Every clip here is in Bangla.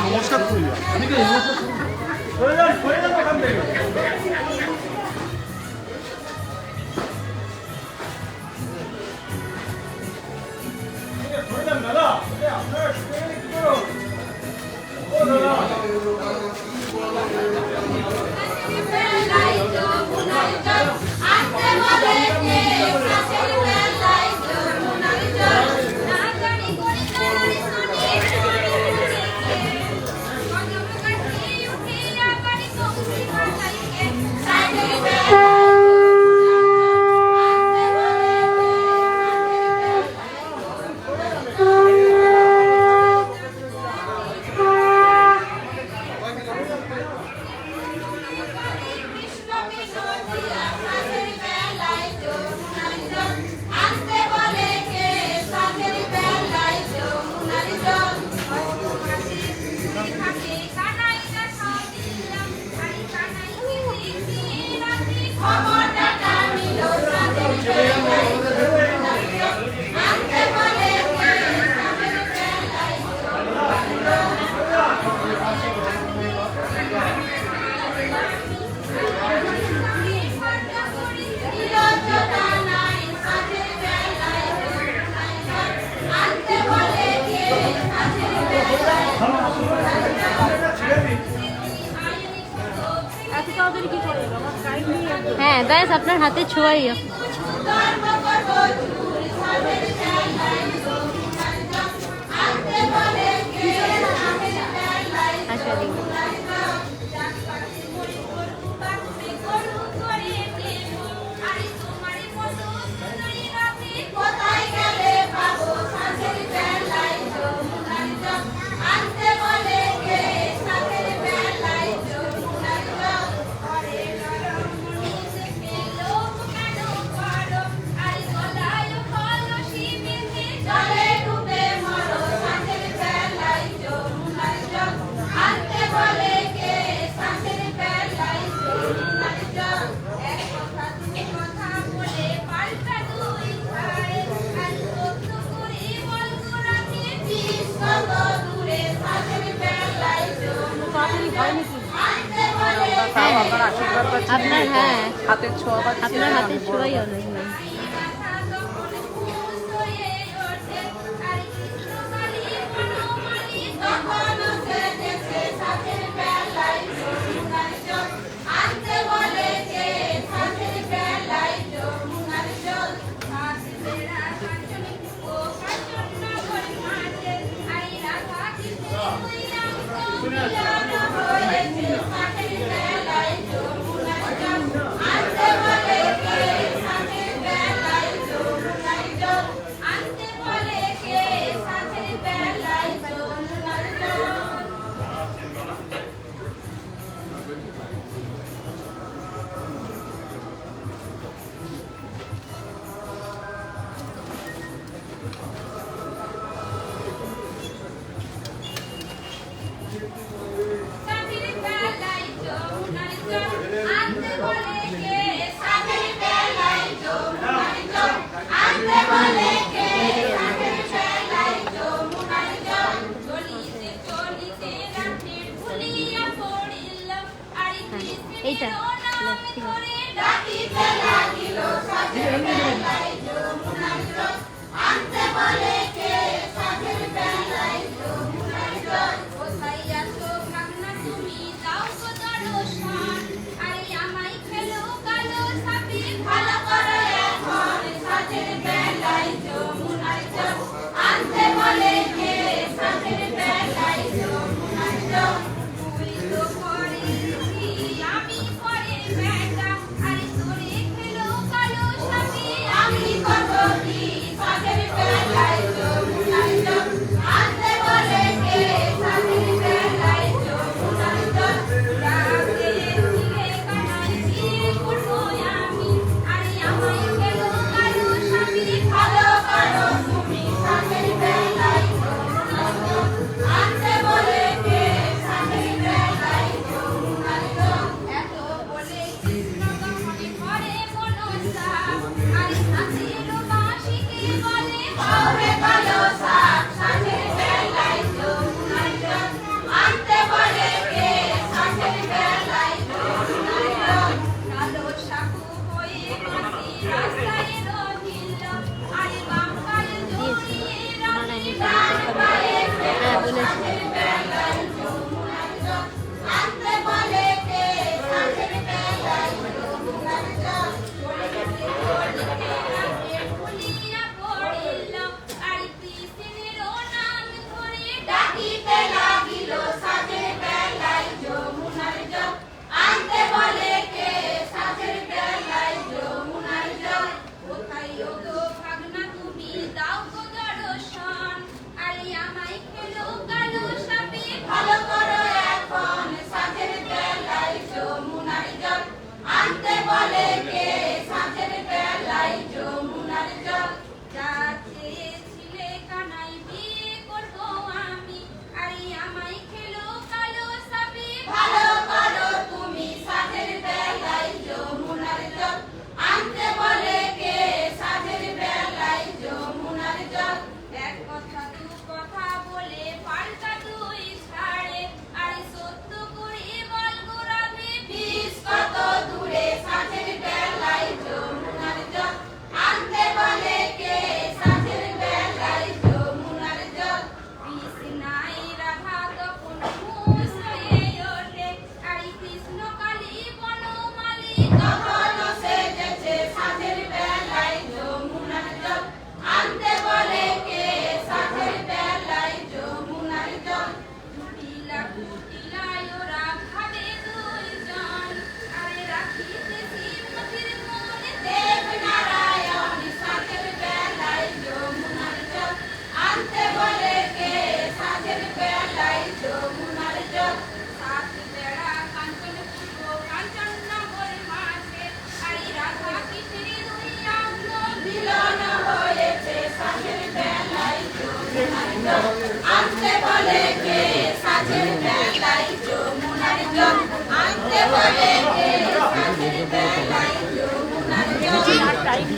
নমস্কার করি আমি হ্যাঁ ব্যাস আপনার হাতে ছোঁয়াই আচ্ছা আপনার হ্যাঁ হাতের ছোঁয়া আপনার হাতের ছোঁয়াই অনেক এইটা আনতে বলে কে সাধের বেলায়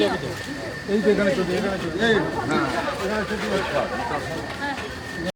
এই যে এখানে চলছে এখানে চলছে। এই হ্যাঁ। এখানে চলছে